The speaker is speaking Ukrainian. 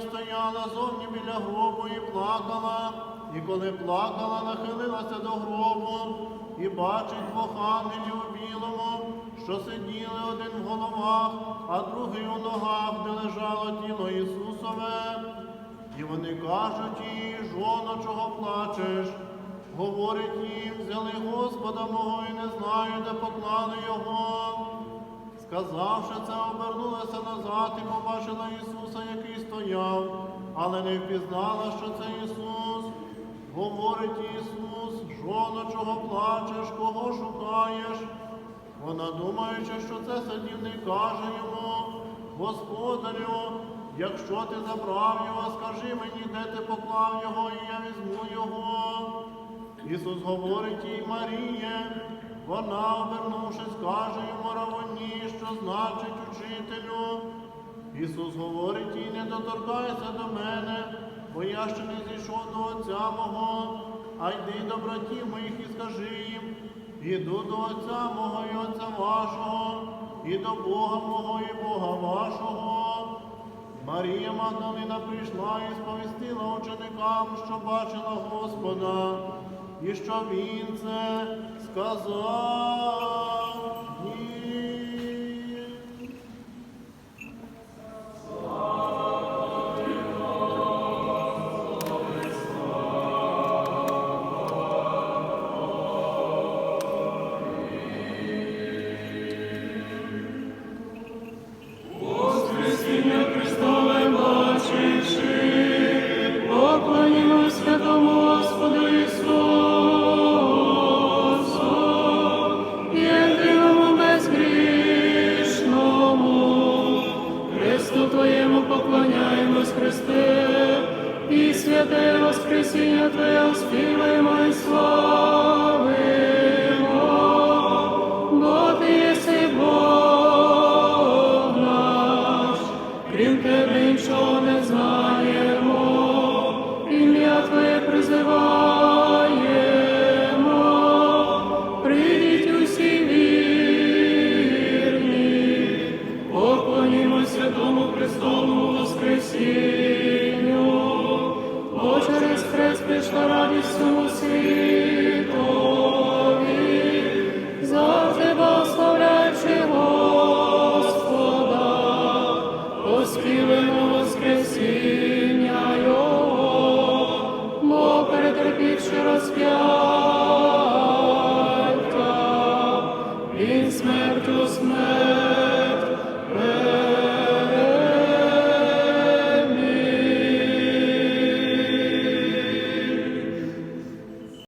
Стояла зовні біля гробу і плакала, і коли плакала, нахилилася до гробу і бачить двох ангелів у білому, що сиділи один в головах, а другий у ногах, де лежало тіло Ісусове. І вони кажуть їй, жоно, чого плачеш. Говорить їм, взяли Господа мого і не знаю, де поклали його. Сказавши це, обернулася назад і побачила Ісуса, який стояв, але не впізнала, що це Ісус. Говорить Ісус, жоно, чого плачеш, кого шукаєш? Вона, думаючи, що це садівник, каже йому, Господарю, якщо ти забрав його, скажи мені, де ти поклав його, і я візьму його. Ісус говорить їй Маріє, вона, обернувшись, каже йому равоні, що значить учителю. Ісус говорить їй, не доторкайся до мене, бо я ще не зійшов до Отця мого, а йди до братів моїх і скажи їм, іду до Отця мого і Отця вашого, і до Бога мого і Бога вашого. Марія Магдалина прийшла і сповістила ученикам, що бачила Господа, і що Він це сказав. Христе, і святе Воскресіння Твоє оспіваємо і славимо,